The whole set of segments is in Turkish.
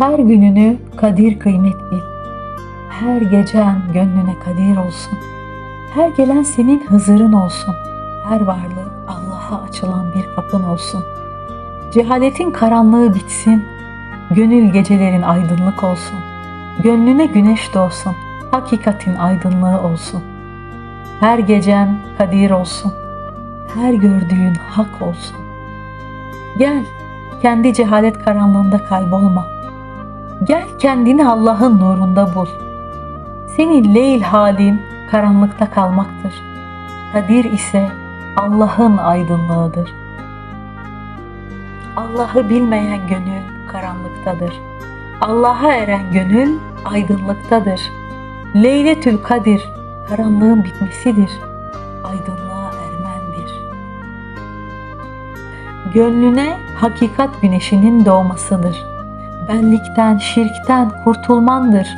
Her gününü kadir kıymet bil. Her gecen gönlüne kadir olsun. Her gelen senin hızırın olsun. Her varlığı Allah'a açılan bir kapın olsun. Cehaletin karanlığı bitsin. Gönül gecelerin aydınlık olsun. Gönlüne güneş doğsun. Hakikatin aydınlığı olsun. Her gecen kadir olsun. Her gördüğün hak olsun. Gel, kendi cehalet karanlığında kaybolma. Gel kendini Allah'ın nurunda bul. Senin leyl halin karanlıkta kalmaktır. Kadir ise Allah'ın aydınlığıdır. Allah'ı bilmeyen gönül karanlıktadır. Allah'a eren gönül aydınlıktadır. Leyletül Kadir karanlığın bitmesidir. Aydınlığa ermendir. Gönlüne hakikat güneşinin doğmasıdır. Benlikten, şirkten kurtulmandır.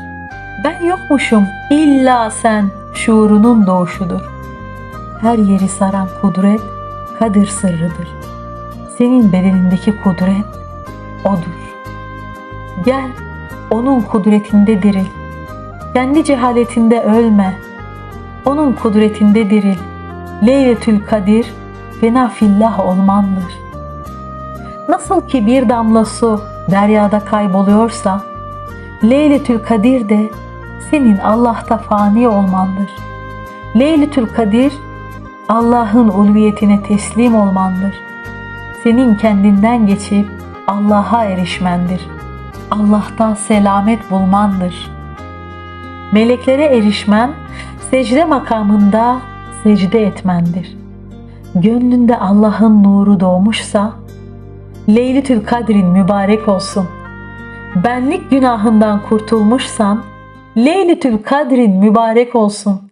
Ben yokmuşum, illa sen şuurunun doğuşudur. Her yeri saran kudret kadir sırrıdır. Senin bedenindeki kudret odur. Gel, onun kudretinde diril. Kendi cehaletinde ölme. Onun kudretinde diril. Leyletül Kadir fena fillah olmandır. Nasıl ki bir damla su deryada kayboluyorsa, Leyletül Kadir de senin Allah'ta fani olmandır. Leyletül Kadir Allah'ın ulviyetine teslim olmandır. Senin kendinden geçip Allah'a erişmendir. Allah'tan selamet bulmandır. Meleklere erişmen secde makamında secde etmendir. Gönlünde Allah'ın nuru doğmuşsa Leylitül Kadir'in mübarek olsun. Benlik günahından kurtulmuşsan Leylitül Kadir'in mübarek olsun.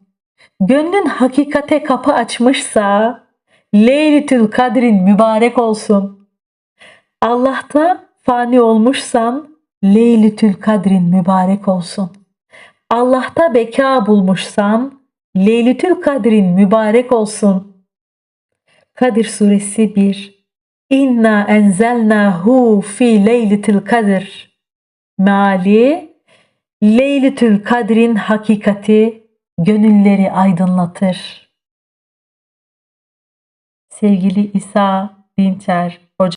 Gönlün hakikate kapı açmışsa Leylitül Kadir'in mübarek olsun. Allah'ta fani olmuşsan Leylitül Kadir'in mübarek olsun. Allah'ta beka bulmuşsan Leylitül Kadir'in mübarek olsun. Kadir suresi 1 İnna enzelnahu fi leyletil kadir. Meali Leyletül Kadir'in hakikati gönülleri aydınlatır. Sevgili İsa Dinçer Hoca